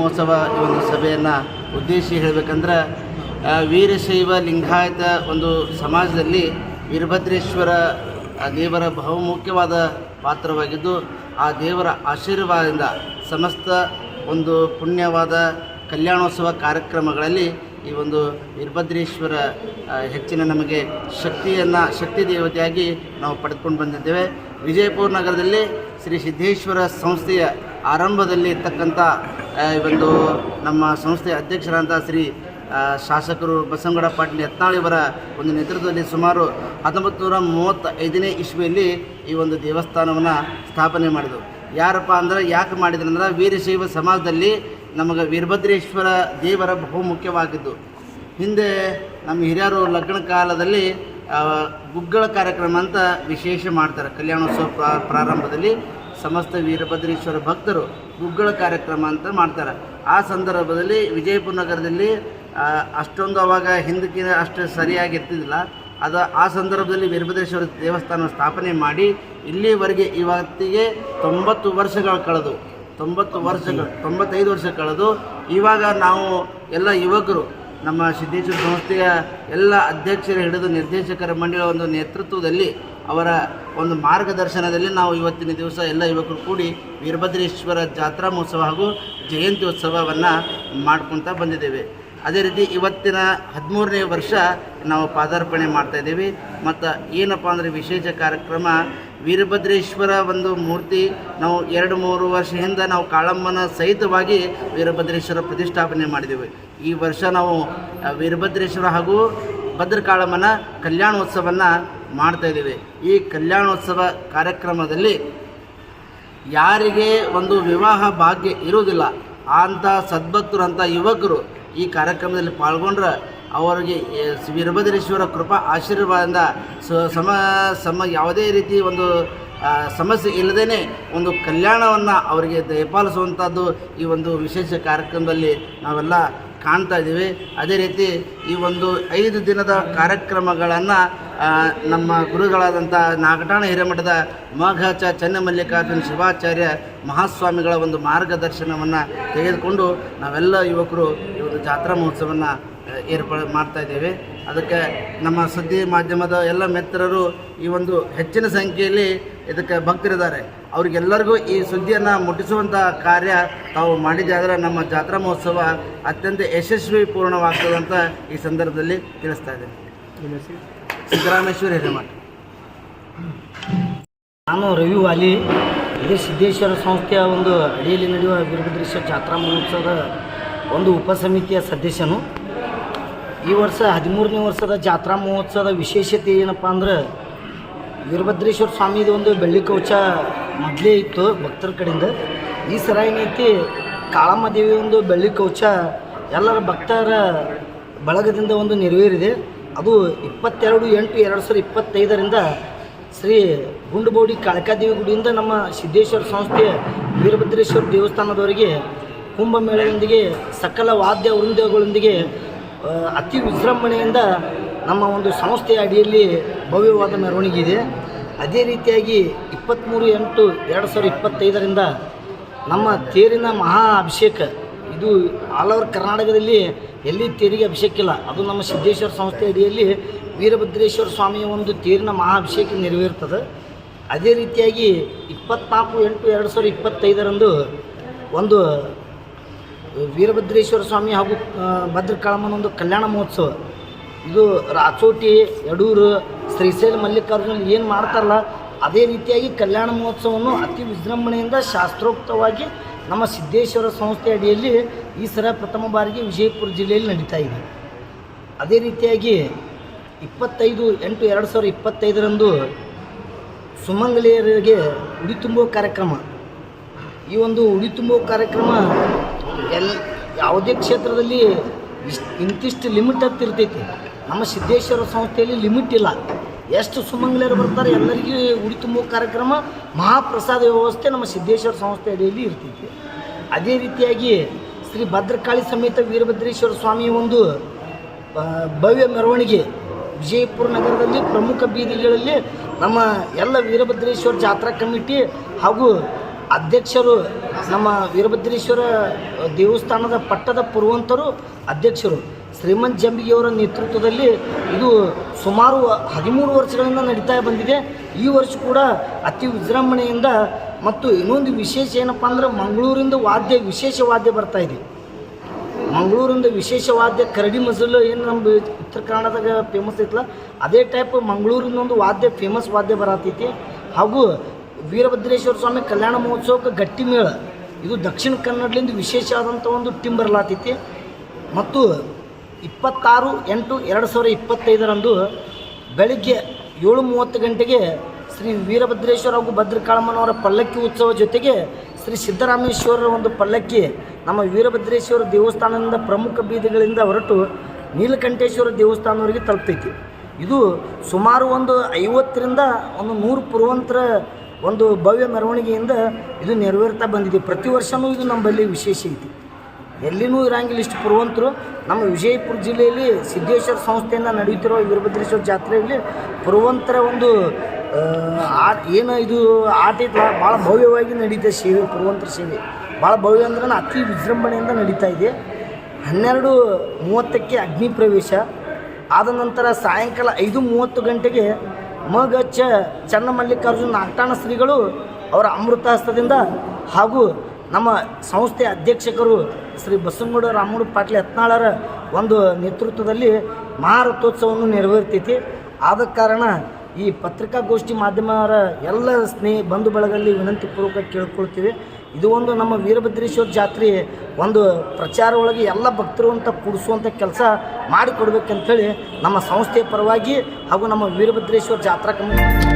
ಮಹೋತ್ಸವ ಈ ಒಂದು ಸಭೆಯನ್ನು ಉದ್ದೇಶಿ ಹೇಳಬೇಕಂದ್ರೆ ವೀರಶೈವ ಲಿಂಗಾಯತ ಒಂದು ಸಮಾಜದಲ್ಲಿ ವೀರಭದ್ರೇಶ್ವರ ದೇವರ ಬಹುಮುಖ್ಯವಾದ ಪಾತ್ರವಾಗಿದ್ದು, ಆ ದೇವರ ಆಶೀರ್ವಾದದಿಂದ ಸಮಸ್ತ ಒಂದು ಪುಣ್ಯವಾದ ಕಲ್ಯಾಣೋತ್ಸವ ಕಾರ್ಯಕ್ರಮಗಳಲ್ಲಿ ಈ ಒಂದು ವೀರಭದ್ರೇಶ್ವರ ಹೆಚ್ಚಿನ ನಮಗೆ ಶಕ್ತಿಯನ್ನು, ಶಕ್ತಿ ದೇವತೆಯಾಗಿ ನಾವು ಪಡೆದುಕೊಂಡು ಬಂದಿದ್ದೇವೆ. ವಿಜಯಪುರ ನಗರದಲ್ಲಿ ಶ್ರೀ ಸಿದ್ದೇಶ್ವರ ಸಂಸ್ಥೆಯ ಆರಂಭದಲ್ಲಿ ಇರ್ತಕ್ಕಂಥ ಈ ಒಂದು ನಮ್ಮ ಸಂಸ್ಥೆಯ ಅಧ್ಯಕ್ಷರಾದಂಥ ಶ್ರೀ ಶಾಸಕರು ಬಸವಗೌಡ ಪಾಟೀಲ್ ಯತ್ನಾಳಿಯವರ ಒಂದು ನೇತೃತ್ವದಲ್ಲಿ ಸುಮಾರು ಹತ್ತೊಂಬತ್ತು ನೂರ ಮೂವತ್ತೈದನೇ ಇಸ್ವಿಯಲ್ಲಿ ಈ ಒಂದು ದೇವಸ್ಥಾನವನ್ನು ಸ್ಥಾಪನೆ ಮಾಡಿದವು ಯಾರಪ್ಪ ಅಂದ್ರೆ ಯಾಕೆ ಮಾಡಿದ್ರಂದ್ರೆ ವೀರಶೈವ ಸಮಾಜದಲ್ಲಿ ನಮಗೆ ವೀರಭದ್ರೇಶ್ವರ ದೇವರ ಬಹುಮುಖ್ಯವಾಗಿದ್ದು ಹಿಂದೆ ನಮ್ಮ ಹಿರಿಯರು ಲಗ್ನ ಕಾಲದಲ್ಲಿ ಗುಗ್ಗಳ ಕಾರ್ಯಕ್ರಮ ಅಂತ ವಿಶೇಷ ಮಾಡ್ತಾರೆ. ಕಲ್ಯಾಣೋತ್ಸವ ಪ್ರಾರಂಭದಲ್ಲಿ ಸಮಸ್ತ ವೀರಭದ್ರೇಶ್ವರ ಭಕ್ತರು ಗುಗ್ಗಳ ಕಾರ್ಯಕ್ರಮ ಅಂತ ಮಾಡ್ತಾರೆ. ಆ ಸಂದರ್ಭದಲ್ಲಿ ವಿಜಯಪುರ ನಗರದಲ್ಲಿ ಅಷ್ಟೊಂದು ಅವಾಗ ಹಿಂದಕ್ಕಿಂತ ಅಷ್ಟು ಸರಿಯಾಗಿರ್ತಿದ್ದಿಲ್ಲ. ಅದು, ಆ ಸಂದರ್ಭದಲ್ಲಿ ವೀರಭದ್ರೇಶ್ವರ ದೇವಸ್ಥಾನ ಸ್ಥಾಪನೆ ಮಾಡಿ, ಇಲ್ಲಿವರೆಗೆ ಇವತ್ತಿಗೆ ತೊಂಬತ್ತು ವರ್ಷಗಳು ಕಳೆದು. ತೊಂಬತ್ತು ವರ್ಷಗಳು, ತೊಂಬತ್ತೈದು ವರ್ಷ ಕಳೆದು ಇವಾಗ ನಾವು ಎಲ್ಲ ಯುವಕರು, ನಮ್ಮ ಸಿದ್ದೇಶ್ವರ ಸಂಸ್ಥೆಯ ಎಲ್ಲ ಅಧ್ಯಕ್ಷರು ಹಿಡಿದು ನಿರ್ದೇಶಕರ ಮಂಡಳಿಯ ಒಂದು ನೇತೃತ್ವದಲ್ಲಿ ಅವರ ಒಂದು ಮಾರ್ಗದರ್ಶನದಲ್ಲಿ ನಾವು ಇವತ್ತಿನ ದಿವಸ ಎಲ್ಲ ಯುವಕರು ಕೂಡಿ ವೀರಭದ್ರೇಶ್ವರ ಜಾತ್ರಾ ಮಹೋತ್ಸವ ಹಾಗೂ ಜಯಂತಿ ಉತ್ಸವವನ್ನು ಮಾಡ್ಕೊತಾ ಬಂದಿದ್ದೇವೆ. ಅದೇ ರೀತಿ ಇವತ್ತಿನ ಹದಿಮೂರನೇ ವರ್ಷ ನಾವು ಪಾದಾರ್ಪಣೆ ಮಾಡ್ತಾ ಇದ್ದೀವಿ. ಮತ್ತು ಏನಪ್ಪ ಅಂದರೆ ವಿಶೇಷ ಕಾರ್ಯಕ್ರಮ, ವೀರಭದ್ರೇಶ್ವರ ಒಂದು ಮೂರ್ತಿ, ನಾವು ಎರಡು ಮೂರು ವರ್ಷ ಹಿಂದೆ ನಾವು ಕಾಳಮ್ಮನ ಸಹಿತವಾಗಿ ವೀರಭದ್ರೇಶ್ವರ ಪ್ರತಿಷ್ಠಾಪನೆ ಮಾಡಿದ್ದೇವೆ. ಈ ವರ್ಷ ನಾವು ವೀರಭದ್ರೇಶ್ವರ ಹಾಗೂ ಭದ್ರಕಾಳಮ್ಮನ ಕಲ್ಯಾಣೋತ್ಸವವನ್ನು ಮಾಡ್ತಾ ಇದ್ದೀವಿ. ಈ ಕಲ್ಯಾಣೋತ್ಸವ ಕಾರ್ಯಕ್ರಮದಲ್ಲಿ ಯಾರಿಗೆ ಒಂದು ವಿವಾಹ ಭಾಗ್ಯ ಇರುವುದಿಲ್ಲ, ಅಂಥ ಸದ್ಭಕ್ತರು ಯುವಕರು ಈ ಕಾರ್ಯಕ್ರಮದಲ್ಲಿ ಪಾಲ್ಗೊಂಡ್ರೆ ಅವರಿಗೆ ವೀರಭದ್ರೇಶ್ವರ ಕೃಪಾ ಆಶೀರ್ವಾದದಿಂದ ಸಮ ಸಮ, ಯಾವುದೇ ರೀತಿ ಒಂದು ಸಮಸ್ಯೆ ಇಲ್ಲದೇ ಒಂದು ಕಲ್ಯಾಣವನ್ನು ಅವರಿಗೆ ದಯಪಾಲಿಸುವಂಥದ್ದು ಈ ಒಂದು ವಿಶೇಷ ಕಾರ್ಯಕ್ರಮದಲ್ಲಿ ನಾವೆಲ್ಲ ಕಾಣ್ತಾ ಇದ್ದೀವಿ. ಅದೇ ರೀತಿ ಈ ಒಂದು ಐದು ದಿನದ ಕಾರ್ಯಕ್ರಮಗಳನ್ನು ನಮ್ಮ ಗುರುಗಳಾದಂಥ ನಾಗಟಾಣ ಹಿರೇಮಠದ ಮಘಾಚ ಚನ್ನಮಲ್ಲಿಕಾರ್ಜುನ ಶಿವಾಚಾರ್ಯ ಮಹಾಸ್ವಾಮಿಗಳ ಒಂದು ಮಾರ್ಗದರ್ಶನವನ್ನು ತೆಗೆದುಕೊಂಡು ನಾವೆಲ್ಲ ಯುವಕರು ಈ ಒಂದು ಜಾತ್ರಾ ಮಹೋತ್ಸವವನ್ನು ಏರ್ಪಾಡು ಮಾಡ್ತಾ ಇದ್ದೇವೆ. ಅದಕ್ಕೆ ನಮ್ಮ ಸುದ್ದಿ ಮಾಧ್ಯಮದ ಎಲ್ಲ ಮಿತ್ರರು ಈ ಒಂದು ಹೆಚ್ಚಿನ ಸಂಖ್ಯೆಯಲ್ಲಿ ಇದಕ್ಕೆ ಭಕ್ತರಿದ್ದಾರೆ. ಅವ್ರಿಗೆಲ್ಲರಿಗೂ ಈ ಸುದ್ದಿಯನ್ನು ಮುಟ್ಟಿಸುವಂಥ ಕಾರ್ಯ ತಾವು ಮಾಡಿದೆ. ಆದರೆ ನಮ್ಮ ಜಾತ್ರಾ ಮಹೋತ್ಸವ ಅತ್ಯಂತ ಯಶಸ್ವಿ ಪೂರ್ಣವಾಗ್ತದಂತ ಈ ಸಂದರ್ಭದಲ್ಲಿ ತಿಳಿಸ್ತಾ ಇದ್ದೇನೆ. ಸಿದ್ದರಾಮೇಶ್ವರ ಹಿರೇಮಠ ನಾನು ರವಿ ವಾಲಿ ಇದು ಸಿದ್ದೇಶ್ವರ ಸಂಸ್ಥೆಯ ಒಂದು ಅಡಿಯಲ್ಲಿ ನಡೆಯುವ ವೀರಭದ್ರೇಶ್ವರ ಜಾತ್ರಾ ಮಹೋತ್ಸವದ ಒಂದು ಉಪಸಮಿತಿಯ ಸದಸ್ಯನು. ಈ ವರ್ಷ ಹದಿಮೂರನೇ ವರ್ಷದ ಜಾತ್ರಾ ಮಹೋತ್ಸವದ ವಿಶೇಷತೆ ಏನಪ್ಪ ಅಂದ್ರೆ ವೀರಭದ್ರೇಶ್ವರ ಸ್ವಾಮಿದು ಒಂದು ಬೆಳ್ಳಿ ಕವಚ ಮೊದಲೇ ಇತ್ತು ಭಕ್ತರ ಕಡೆಯಿಂದ. ಈ ಸರ ಏನೈತಿ ಕಾಳಮ್ಮ ದೇವಿ ಒಂದು ಬೆಳ್ಳಿ ಕವಚ ಎಲ್ಲರ ಭಕ್ತರ ಬಳಗದಿಂದ ಒಂದು ನೆರವೇರಿದೆ. ಅದು ಇಪ್ಪತ್ತೆರಡು ಎಂಟು ಎರಡು ಸಾವಿರದ ಇಪ್ಪತ್ತೈದರಿಂದ ಶ್ರೀ ಗುಂಡುಬೋಡಿ ಕಾಳಕಾದೇವಿ ಗುಡಿಯಿಂದ ನಮ್ಮ ಸಿದ್ದೇಶ್ವರ ಸಂಸ್ಥೆ ವೀರಭದ್ರೇಶ್ವರ ದೇವಸ್ಥಾನದವರಿಗೆ ಕುಂಭಮೇಳದೊಂದಿಗೆ ಸಕಲ ವಾದ್ಯ ವೃಂದಗಳೊಂದಿಗೆ ಅತಿ ವಿಜೃಂಭಣೆಯಿಂದ ನಮ್ಮ ಒಂದು ಸಂಸ್ಥೆಯ ಅಡಿಯಲ್ಲಿ ಭವ್ಯವಾದ ಮೆರವಣಿಗೆ ಇದೆ. ಅದೇ ರೀತಿಯಾಗಿ ಇಪ್ಪತ್ತ್ಮೂರು ಎಂಟು ಎರಡು ಸಾವಿರದ ಇಪ್ಪತ್ತೈದರಿಂದ ನಮ್ಮ ತೇರಿನ ಮಹಾ ಅಭಿಷೇಕ, ಇದು ಆಲ್ ಓವರ್ ಕರ್ನಾಟಕದಲ್ಲಿ ಎಲ್ಲಿ ತೇರಿಗೆ ಅಭಿಷೇಕ ಇಲ್ಲ ಅದು ನಮ್ಮ ಸಿದ್ದೇಶ್ವರ ಸಂಸ್ಥೆ ಅಡಿಯಲ್ಲಿ ವೀರಭದ್ರೇಶ್ವರ ಸ್ವಾಮಿಯ ಒಂದು ತೇರಿನ ಮಹಾಭಿಷೇಕ ನೆರವೇರ್ತದೆ. ಅದೇ ರೀತಿಯಾಗಿ ಇಪ್ಪತ್ನಾಲ್ಕು ಎಂಟು ಎರಡು ಸಾವಿರದ ಇಪ್ಪತ್ತೈದರಂದು ಒಂದು ವೀರಭದ್ರೇಶ್ವರ ಸ್ವಾಮಿ ಹಾಗೂ ಭದ್ರಕಾಳಮ್ಮನ ಒಂದು ಕಲ್ಯಾಣ ಮಹೋತ್ಸವ. ಇದು ರಾಚೋಟಿ, ಯಡೂರು, ಶ್ರೀಶೈಲ ಮಲ್ಲಿಕಾರ್ಜುನ ಏನು ಮಾಡ್ತಾರಲ್ಲ, ಅದೇ ರೀತಿಯಾಗಿ ಕಲ್ಯಾಣ ಮಹೋತ್ಸವವನ್ನು ಅತಿ ವಿಜೃಂಭಣೆಯಿಂದ ಶಾಸ್ತ್ರೋಕ್ತವಾಗಿ ನಮ್ಮ ಸಿದ್ದೇಶ್ವರ ಸಂಸ್ಥೆ ಅಡಿಯಲ್ಲಿ ಈ ಸಲ ಪ್ರಥಮ ಬಾರಿಗೆ ವಿಜಯಪುರ ಜಿಲ್ಲೆಯಲ್ಲಿ ನಡೀತಾ ಇದೆ. ಅದೇ ರೀತಿಯಾಗಿ ಇಪ್ಪತ್ತೈದು ಎಂಟು ಎರಡು ಸಾವಿರದ ಇಪ್ಪತ್ತೈದರಂದು ಸುಮಂಗಲಿಯರಿಗೆ ಉಡಿ ತುಂಬುವ ಕಾರ್ಯಕ್ರಮ. ಈ ಒಂದು ಉಡಿ ತುಂಬುವ ಕಾರ್ಯಕ್ರಮ ಎಲ್ ಯಾವುದೇ ಕ್ಷೇತ್ರದಲ್ಲಿ ಇಂತಿಷ್ಟು ಲಿಮಿಟ್ ಅಂತ ಇರ್ತೈತಿ ನಮ್ಮ ಸಿದ್ದೇಶ್ವರ ಸಂಸ್ಥೆಯಲ್ಲಿ ಲಿಮಿಟ್ ಇಲ್ಲ. ಎಷ್ಟು ಸುಮಂಗಲಿಯರು ಬರ್ತಾರೆ, ಎಲ್ಲರಿಗೂ ಉಡಿ ತುಂಬೋ ಕಾರ್ಯಕ್ರಮ, ಮಹಾಪ್ರಸಾದ ವ್ಯವಸ್ಥೆ ನಮ್ಮ ಸಿದ್ದೇಶ್ವರ ಸಂಸ್ಥೆ ಅಡಿಯಲ್ಲಿ ಇರ್ತೈತಿ. ಅದೇ ರೀತಿಯಾಗಿ ಶ್ರೀ ಭದ್ರಕಾಳಿ ಸಮೇತ ವೀರಭದ್ರೇಶ್ವರ ಸ್ವಾಮಿ ಒಂದು ಭವ್ಯ ಮೆರವಣಿಗೆ ವಿಜಯಪುರ ನಗರದಲ್ಲಿ ಪ್ರಮುಖ ಬೀದಿಗಳಲ್ಲಿ ನಮ್ಮ ಎಲ್ಲ ವೀರಭದ್ರೇಶ್ವರ ಜಾತ್ರಾ ಕಮಿಟಿ ಹಾಗೂ ಅಧ್ಯಕ್ಷರು ನಮ್ಮ ವೀರಭದ್ರೇಶ್ವರ ದೇವಸ್ಥಾನದ ಪಟ್ಟದ ಪುರುವಂತರು ಅಧ್ಯಕ್ಷರು. ಶ್ರೀಮಂತ್ ಜಂಬಿಗೆಯವರ ನೇತೃತ್ವದಲ್ಲಿ ಇದು ಸುಮಾರು ಹದಿಮೂರು ವರ್ಷಗಳಿಂದ ನಡೀತಾ ಬಂದಿದೆ. ಈ ವರ್ಷ ಕೂಡ ಅತಿ ವಿಜೃಂಭಣೆಯಿಂದ ಮತ್ತು ಇನ್ನೊಂದು ವಿಶೇಷ ಏನಪ್ಪ ಅಂದ್ರೆ ಮಂಗಳೂರಿಂದ ವಾದ್ಯ ವಿಶೇಷ ವಾದ್ಯ ಬರ್ತಾ ಇದೆ. ಮಂಗಳೂರಿಂದ ವಿಶೇಷ ವಾದ್ಯ ಕರಡಿ ಮಜಲು ಏನು ನಮ್ಮ ಉತ್ತರ ಕನ್ನಡದಾಗ ಫೇಮಸ್ ಐತಲ್ಲ, ಅದೇ ಟೈಪ್ ಮಂಗಳೂರಿಂದ ಒಂದು ವಾದ್ಯ ಫೇಮಸ್ ವಾದ್ಯ ಬರತೈತಿ. ಹಾಗೂ ವೀರಭದ್ರೇಶ್ವರ ಸ್ವಾಮಿ ಕಲ್ಯಾಣ ಮಹೋತ್ಸವಕ್ಕೆ ಗಟ್ಟಿ ಮೇಳ. ಇದು ದಕ್ಷಿಣ ಕನ್ನಡದಿಂದ ಆದಂಥ ಒಂದು ಟಿಂಬರ್ಲಾತೈತಿ ಬರಲಾತೈತಿ. ಮತ್ತು ಇಪ್ಪತ್ತಾರು ಎಂಟು ಎರಡು ಸಾವಿರ ಇಪ್ಪತ್ತೈದರಂದು ಬೆಳಗ್ಗೆ ಏಳು ಮೂವತ್ತು ಗಂಟೆಗೆ ಶ್ರೀ ವೀರಭದ್ರೇಶ್ವರ ಹಾಗೂ ಭದ್ರಕಾಳಮ್ಮನವರ ಪಲ್ಲಕ್ಕಿ ಉತ್ಸವ ಜೊತೆಗೆ ಶ್ರೀ ಸಿದ್ದರಾಮೇಶ್ವರರ ಒಂದು ಪಲ್ಲಕ್ಕಿ ನಮ್ಮ ವೀರಭದ್ರೇಶ್ವರ ದೇವಸ್ಥಾನದಿಂದ ಪ್ರಮುಖ ಬೀದಿಗಳಿಂದ ಹೊರಟು ನೀಲಕಂಠೇಶ್ವರ ದೇವಸ್ಥಾನವರಿಗೆ ತಲುಪ್ತೈತಿ. ಇದು ಸುಮಾರು ಒಂದು ಐವತ್ತರಿಂದ ಒಂದು ನೂರು ಪೂರ್ವಂತರ ಒಂದು ಭವ್ಯ ಮೆರವಣಿಗೆಯಿಂದ ಇದು ನೆರವೇರ್ತಾ ಬಂದಿದೆ. ಪ್ರತಿ ವರ್ಷವೂ ಇದು ನಮ್ಮಲ್ಲಿ ವಿಶೇಷ ಐತಿ. ಎಲ್ಲಿನೂ ಇರಂಗಿಲ್ಲ ಇಷ್ಟು ಪುರವಂತರು. ನಮ್ಮ ವಿಜಯಪುರ ಜಿಲ್ಲೆಯಲ್ಲಿ ಸಿದ್ದೇಶ್ವರ ಸಂಸ್ಥೆಯಿಂದ ನಡೆಯುತ್ತಿರುವ ವೀರಭದ್ರೇಶ್ವರ ಜಾತ್ರೆಯಲ್ಲಿ ಪುರವಂತರ ಒಂದು ಆ, ಏನು ಇದು ಆಟ ಐತಲ್ಲ ಭಾಳ ಭವ್ಯವಾಗಿ ನಡೀತಾ ಸೇವೆ ಪುರವಂತರ ಸೇವೆ. ಭಾಳ ಭವ್ಯ ಅಂದ್ರೆ ಅತಿ ವಿಜೃಂಭಣೆಯಿಂದ ನಡೀತಾ ಇದೆ. ಹನ್ನೆರಡು ಮೂವತ್ತಕ್ಕೆ ಅಗ್ನಿ ಪ್ರವೇಶ. ಆದ ನಂತರ ಸಾಯಂಕಾಲ ಐದು ಮೂವತ್ತು ಗಂಟೆಗೆ ಮಗ ಚ ಚನ್ನಮಲ್ಲಿಕಾರ್ಜುನ ನಾಗಟಾಣ ಶ್ರೀಗಳು ಅವರ ಅಮೃತ ಹಸ್ತದಿಂದ ಹಾಗೂ ನಮ್ಮ ಸಂಸ್ಥೆ ಅಧ್ಯಕ್ಷಕರು ಶ್ರೀ ಬಸವನಗೌಡ ರಾಮಗೌಡ ಪಾಟೀಲ್ ಯತ್ನಾಳರ ಒಂದು ನೇತೃತ್ವದಲ್ಲಿ ಮಹಾರಥೋತ್ಸವವನ್ನು ನೆರವೇರ್ತೈತಿ. ಆದ ಕಾರಣ ಈ ಪತ್ರಿಕಾಗೋಷ್ಠಿ ಮಾಧ್ಯಮರ ಎಲ್ಲ ಸ್ನೇಹ ಬಂಧು ಬಳಗಲ್ಲಿ ವಿನಂತಿ ಪೂರ್ವಕ ಕೇಳ್ಕೊಳ್ತೀವಿ. ಇದು ಒಂದು ನಮ್ಮ ವೀರಭದ್ರೇಶ್ವರ ಜಾತ್ರೆ ಒಂದು ಪ್ರಚಾರ ಒಳಗೆ ಎಲ್ಲ ಭಕ್ತರು ಅಂತ ಕೂಡಿಸುವಂಥ ಕೆಲಸ ಮಾಡಿಕೊಡ್ಬೇಕಂತೇಳಿ ನಮ್ಮ ಸಂಸ್ಥೆಯ ಪರವಾಗಿ ಹಾಗೂ ನಮ್ಮ ವೀರಭದ್ರೇಶ್ವರ ಜಾತ್ರಾ ಕಮಿಟಿ